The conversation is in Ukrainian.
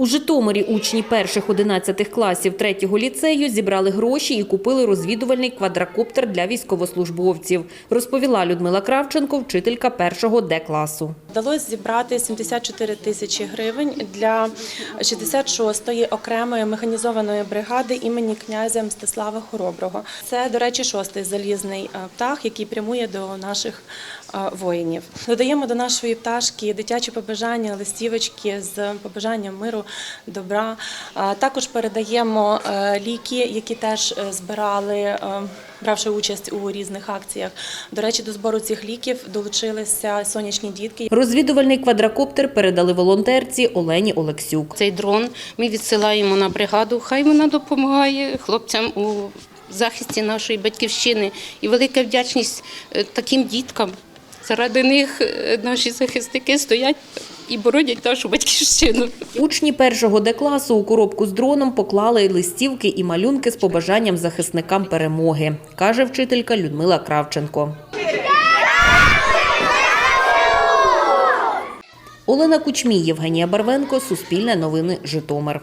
У Житомирі учні перших 11 класів третього ліцею зібрали гроші і купили розвідувальний квадрокоптер для військовослужбовців, розповіла Людмила Кравченко, вчителька першого Д класу. Вдалося зібрати 74 тисячі гривень для 66-ї окремої механізованої бригади імені князя Мстислава Хороброго. Це, до речі, шостий залізний е, птах, який прямує до наших е, воїнів. Додаємо до нашої пташки дитячі побажання, листівочки з побажанням миру, добра. Також передаємо е, ліки, які теж е, збирали. е, Бравши участь у різних акціях, до речі, до збору цих ліків долучилися сонячні дітки. Розвідувальний квадрокоптер передали волонтерці Олені Олексюк. Цей дрон ми відсилаємо на бригаду. Хай вона допомагає хлопцям у захисті нашої батьківщини. І велика вдячність таким діткам. Заради них наші захисники стоять і боронять нашу батьківщину. Учні першого Д класу у коробку з дроном поклали листівки і малюнки з побажанням захисникам перемоги, каже вчителька Людмила Кравченко. Олена Кучмій, Євгенія Барвенко, Суспільне новини, Житомир.